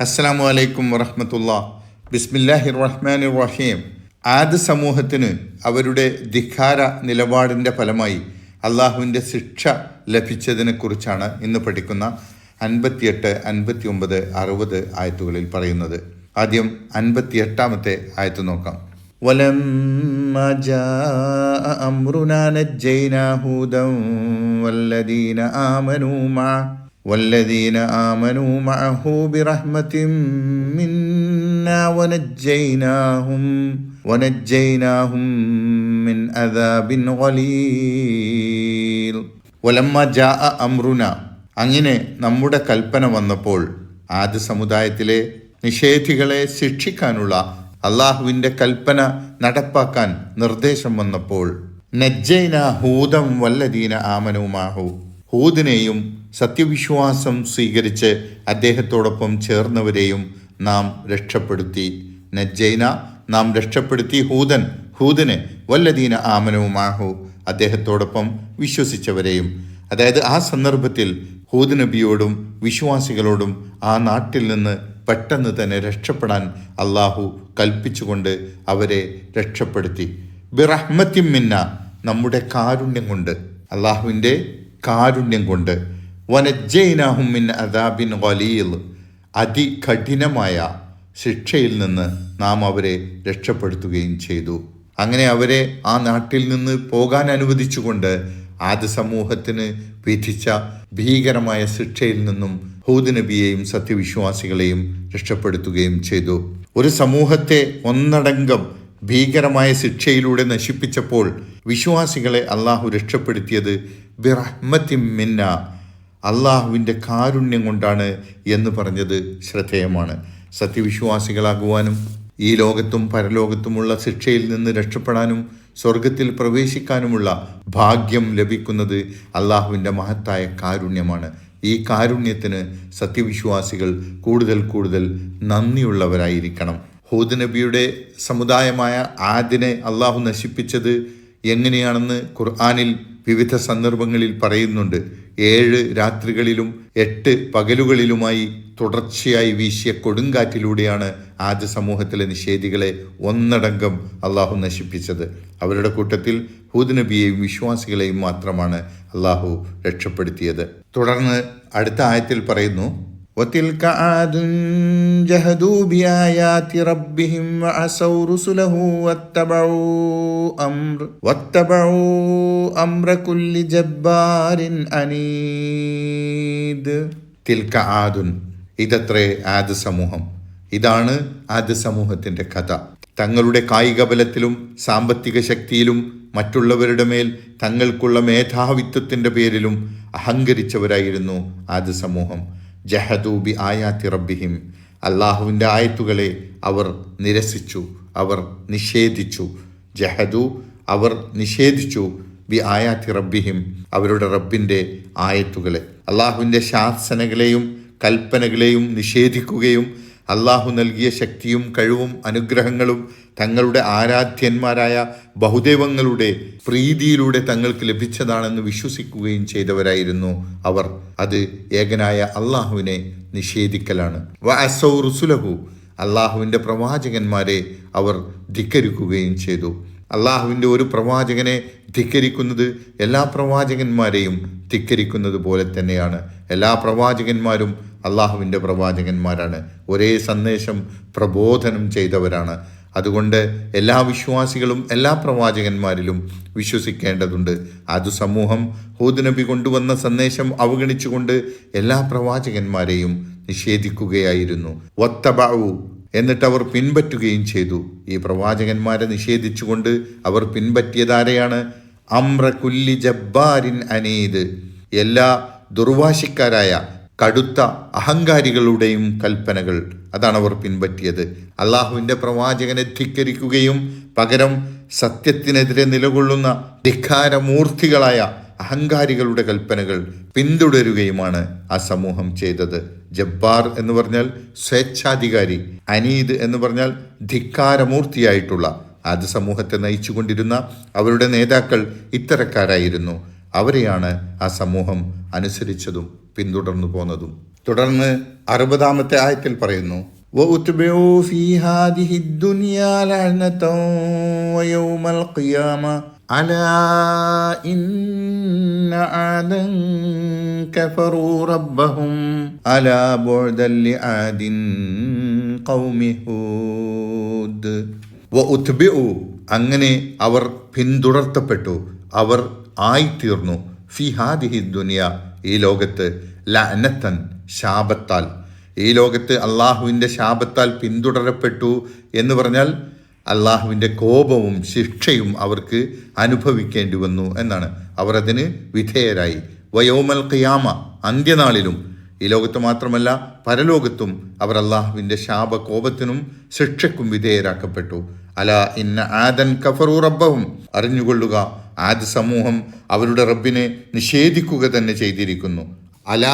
അസ്സലാമു അലൈക്കും വറഹമത്തുള്ള ബിസ്മില്ലാഹിർ റഹ്മാൻ റഹീം ആദ് സമൂഹത്തിന് അവരുടെ ധിഖാര നിലപാടിൻ്റെ ഫലമായി അള്ളാഹുവിൻ്റെ ശിക്ഷ ലഭിച്ചതിനെക്കുറിച്ചാണ് ഇന്ന് പഠിക്കുന്ന അൻപത്തിയെട്ട് അൻപത്തി ഒമ്പത് അറുപത് ആയത്തുകളിൽ പറയുന്നത് ആദ്യം അൻപത്തിയെട്ടാമത്തെ ആയത്ത് നോക്കാം ولما جاء أمرنا نجينا هودا والذين آمنوا معه والذين آمنوا معه برحمة منا ونجيناهم ونجيناهم من عذاب غليظ ولما جاء أمرنا അങ്ങനെ നമ്മുടെ കൽപ്പന വന്നപ്പോൾ ആദ്യ സമുദായത്തിലെ നിഷേധികളെ ശിക്ഷിക്കാനുള്ള അള്ളാഹുവിൻ്റെ കൽപ്പന നടപ്പാക്കാൻ നിർദ്ദേശം വന്നപ്പോൾ നജ്ജൈന ഹൂദം വല്ലദീന ആമനുമാഹു ഹൂദിനെയും സത്യവിശ്വാസം സ്വീകരിച്ച് അദ്ദേഹത്തോടൊപ്പം ചേർന്നവരെയും നാം രക്ഷപ്പെടുത്തി. നജ്ജൈന നാം രക്ഷപ്പെടുത്തി ഹൂതൻ ഹൂദിനെ വല്ലദീന ആമനവുമാഹു അദ്ദേഹത്തോടൊപ്പം വിശ്വസിച്ചവരെയും. അതായത് ആ സന്ദർഭത്തിൽ ഹൂദ് നബിയോടും വിശ്വാസികളോടും ആ നാട്ടിൽ നിന്ന് പെട്ടെന്ന് തന്നെ രക്ഷപ്പെടാൻ അള്ളാഹു കൽപ്പിച്ചുകൊണ്ട് അവരെ രക്ഷപ്പെടുത്തി. ബിറഹ്മത്തിം മിന്ന നമ്മുടെ കാരുണ്യം കൊണ്ട്. അള്ളാഹുവിന്റെ കാരുണ്യം കൊണ്ട്. വനജൈനാഹും മിൻ അദാബിൻ ഖലീൽ. അതികഠിനമായ ശിക്ഷയിൽ നിന്ന് നാം അവരെ രക്ഷപ്പെടുത്തുകയും ചെയ്തു. അങ്ങനെ അവരെ ആ നാട്ടിൽ നിന്ന് പോകാൻ അനുവദിച്ചുകൊണ്ട് ആദ്യ സമൂഹത്തിന് വിധിച്ച ഭീകരമായ ശിക്ഷയിൽ നിന്നും ഹൂദ് നബിയെയും സത്യവിശ്വാസികളെയും രക്ഷപ്പെടുത്തുകയും ചെയ്തു. ഒരു സമൂഹത്തെ ഒന്നടങ്കം ഭീകരമായ ശിക്ഷയിലൂടെ നശിപ്പിച്ചപ്പോൾ വിശ്വാസികളെ അള്ളാഹു രക്ഷപ്പെടുത്തിയത് ബിറഹ്മത്തിം മിന്ന അള്ളാഹുവിന്റെ കാരുണ്യം കൊണ്ടാണ് എന്ന് പറഞ്ഞത് ശ്രദ്ധേയമാണ്. സത്യവിശ്വാസികളാകുവാനും ഈ ലോകത്തും പരലോകത്തുമുള്ള ശിക്ഷയിൽ നിന്ന് രക്ഷപ്പെടാനും സ്വർഗത്തിൽ പ്രവേശിക്കാനുമുള്ള ഭാഗ്യം ലഭിക്കുന്നത് അള്ളാഹുവിന്റെ മഹത്തായ കാരുണ്യമാണ്. ഈ കാരുണ്യത്തിന് സത്യവിശ്വാസികൾ കൂടുതൽ കൂടുതൽ നന്ദിയുള്ളവരായിരിക്കണം. ഹൂദ് നബിയുടെ സമുദായമായ ആദിനെ അള്ളാഹു നശിപ്പിച്ചത് എങ്ങനെയാണെന്ന് ഖുർആാനിൽ വിവിധ സന്ദർഭങ്ങളിൽ പറയുന്നുണ്ട് ഏഴ് രാത്രികളിലും എട്ട് പകലുകളിലുമായി തുടർച്ചയായി വീശിയ കൊടുങ്കാറ്റിലൂടെയാണ് ആദ്യ സമൂഹത്തിലെ നിഷേധികളെ ഒന്നടങ്കം അള്ളാഹു നശിപ്പിച്ചത്. അവരുടെ കൂട്ടത്തിൽ ഹൂദ് നബിയെയും വിശ്വാസികളെയും മാത്രമാണ് അള്ളാഹു രക്ഷപ്പെടുത്തിയത്. തുടർന്ന് അടുത്ത ആയത്തിൽ പറയുന്നു وتلك عاد جهدوا بآيات ربهم وعصوا رسله واتبعوا أمر واتبعوا أمر كل جبار عنيد തിൽക്ക ആദുൻ ഇതത്രേ ആദ് സമൂഹം ഇതാണ് ആദ് സമൂഹത്തിന്റെ കഥ തങ്ങളുടെ കായിക ബലത്തിലും സാമ്പത്തിക ശക്തിയിലും മറ്റുള്ളവരുടെ മേൽ തങ്ങൾക്കുള്ള മേധാവിത്വത്തിന്റെ പേരിലും അഹങ്കരിച്ചവരായിരുന്നു ആദ് സമൂഹം ജഹദൂബി ആയാത്തി റബ്ബിഹിം. അള്ളാഹുവിന്റെ ആയത്തുകളെ അവർ നിരസിച്ചു അവർ നിഷേധിച്ചു. ജഹദു അവർ നിഷേധിച്ചു ബി ആയാത്തി റബ്ബിഹിം അവരുടെ റബ്ബിന്റെ ആയത്തുകളെ. അള്ളാഹുവിന്റെ ശാസനകളെയും കൽപ്പനകളെയും നിഷേധിക്കുകയും അള്ളാഹു നൽകിയ ശക്തിയും കഴിവും അനുഗ്രഹങ്ങളും തങ്ങളുടെ ആരാധ്യന്മാരായ ബഹുദൈവങ്ങളുടെ പ്രീതിയിലൂടെ തങ്ങൾക്ക് ലഭിച്ചതാണെന്ന് വിശ്വസിക്കുകയും ചെയ്തവരായിരുന്നു അവർ. അത് ഏകനായ അള്ളാഹുവിനെ നിഷേധിക്കലാണ്. വ അള്ളാഹുവിന്റെ പ്രവാചകന്മാരെ അവർ ധിക്കരിക്കുകയും ചെയ്തു. അള്ളാഹുവിന്റെ ഒരു പ്രവാചകനെ ധിക്കരിക്കുന്നത് എല്ലാ പ്രവാചകന്മാരെയും ധിക്കരിക്കുന്നത് പോലെ തന്നെയാണ്. എല്ലാ പ്രവാചകന്മാരും അള്ളാഹുവിന്റെ പ്രവാചകന്മാരാണ്. ഒരേ സന്ദേശം പ്രബോധനം ചെയ്തവരാണ്. അതുകൊണ്ട് എല്ലാ വിശ്വാസികളും എല്ലാ പ്രവാചകന്മാരിലും വിശ്വസിക്കേണ്ടതുണ്ട്. അത് സമൂഹം ഹൂദ് നബി കൊണ്ടുവന്ന സന്ദേശം അവഗണിച്ചുകൊണ്ട് എല്ലാ പ്രവാചകന്മാരെയും നിഷേധിക്കുകയായിരുന്നു. ഒത്തബാവു എന്നിട്ട് അവർ പിൻപറ്റുകയും ചെയ്തു. ഈ പ്രവാചകന്മാരെ നിഷേധിച്ചുകൊണ്ട് അവർ പിൻപറ്റിയതാരെയാണ്? അമ്ര കുല്ലി ജബ്ബാരിൻ അനീദ്. എല്ലാ ദുർവാശിക്കാരായ കടുത്ത അഹങ്കാരികളുടെയും കൽപ്പനകൾ അതാണ് അവർ പിൻപറ്റിയത്. അള്ളാഹുവിന്റെ പ്രവാചകനെ ധിക്കരിക്കുകയും പകരം സത്യത്തിനെതിരെ നിലകൊള്ളുന്ന ധിക്കാരമൂർത്തികളായ അഹങ്കാരികളുടെ കൽപ്പനകൾ പിന്തുടരുകയുമാണ് ആ സമൂഹം ചെയ്തത് ജബ്ബാർ എന്ന് പറഞ്ഞാൽ സ്വേച്ഛാധികാരി അനീദ് എന്ന് പറഞ്ഞാൽ ധിക്കാരമൂർത്തിയായിട്ടുള്ള അത് സമൂഹത്തെ നയിച്ചുകൊണ്ടിരുന്ന അവരുടെ നേതാക്കൾ ഇത്തരക്കാരായിരുന്നു അവരെയാണ് ആ സമൂഹം അനുസരിച്ചതും പിന്തുടർന്നു പോന്നതും തുടർന്ന് അറുപതാമത്തെ ആയത്തിൽ പറയുന്നു وَأُتْبِعُوا فِي هَذِهِ الدُّنْيَا لَعْنَةً وَيَوْمَ الْقِيَامَةِ أَلَا إِنَّ عَادًا كَفَرُوا رَبَّهُمْ أَلَا بُعْدًا لِعَادٍ قَوْمِ هُودٍ وَأُتْبِعُوا അങ്ങനെ അവർ പിന്തുടർത്തപ്പെട്ടു അവർ ആയിത്തീർന്നു ഫി ഹാദിഹി ദുനിയ ഈ ലോകത്ത് ലഅനത്തൻ ശാപത്താൽ ഈ ലോകത്ത് അള്ളാഹുവിൻ്റെ ശാപത്താൽ പിന്തുടരപ്പെട്ടു എന്ന് പറഞ്ഞാൽ അള്ളാഹുവിന്റെ കോപവും ശിക്ഷയും അവർക്ക് അനുഭവിക്കേണ്ടി വന്നു എന്നാണ്. അവർ അതിന് വിധേയരായി. വയോമൽ ഖിയാമ അന്ത്യനാളിലും. ഈ ലോകത്ത് മാത്രമല്ല പരലോകത്തും അവർ അള്ളാഹുവിന്റെ ശാപകോപത്തിനും ശിക്ഷയ്ക്കും വിധേയരാക്കപ്പെട്ടു. അല ഇന്ന ആദൻ കഫറു റബ്ബവും അറിഞ്ഞുകൊള്ളുക ആദ് സമൂഹം അവരുടെ റബ്ബിനെ നിഷേധിക്കുക തന്നെ ചെയ്തിരിക്കുന്നു. അല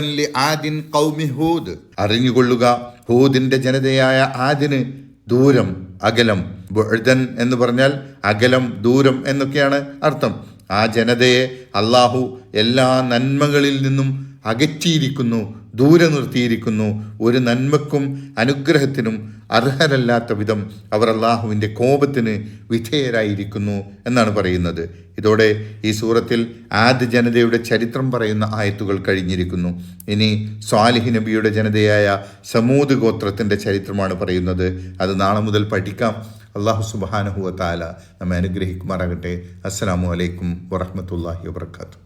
ലി ആദിൻ ഹൂദ്. അറിഞ്ഞുകൊള്ളുക ഹൂദിന്റെ ജനതയായ ആദിന് ദൂരം അകലം ബുഴുതൻ എന്ന് പറഞ്ഞാൽ അകലം ദൂരം എന്നൊക്കെയാണ് അർത്ഥം. ആ ജനതയെ അള്ളാഹു എല്ലാ നന്മകളിൽ നിന്നും അകറ്റിയിരിക്കുന്നു ദൂരെ നിർത്തിയിരിക്കുന്നു. ഒരു നന്മക്കും അനുഗ്രഹത്തിനും അർഹരല്ലാത്ത വിധം അവർ അള്ളാഹുവിന്റെ കോപത്തിന് വിധേയരായിരിക്കുന്നു എന്നാണ് പറയുന്നത്. ഇതോടെ ഈ സൂറത്തിൽ ആദ്യ ജനതയുടെ ചരിത്രം പറയുന്ന ആയത്തുകൾ കഴിഞ്ഞിരിക്കുന്നു. ഇനി സ്വാലിഹി നബിയുടെ ജനതയായ സമൂത് ഗോത്രത്തിന്റെ ചരിത്രമാണ് പറയുന്നത്. അത് നാളെ മുതൽ പഠിക്കാം. അള്ളാഹു സുബാനഹുവ താല നമ്മെ അനുഗ്രഹിക്കുമാറാകട്ടെ. അസ്സാം വലൈക്കും വറഹമത്തല്ലാഹി വാത്തു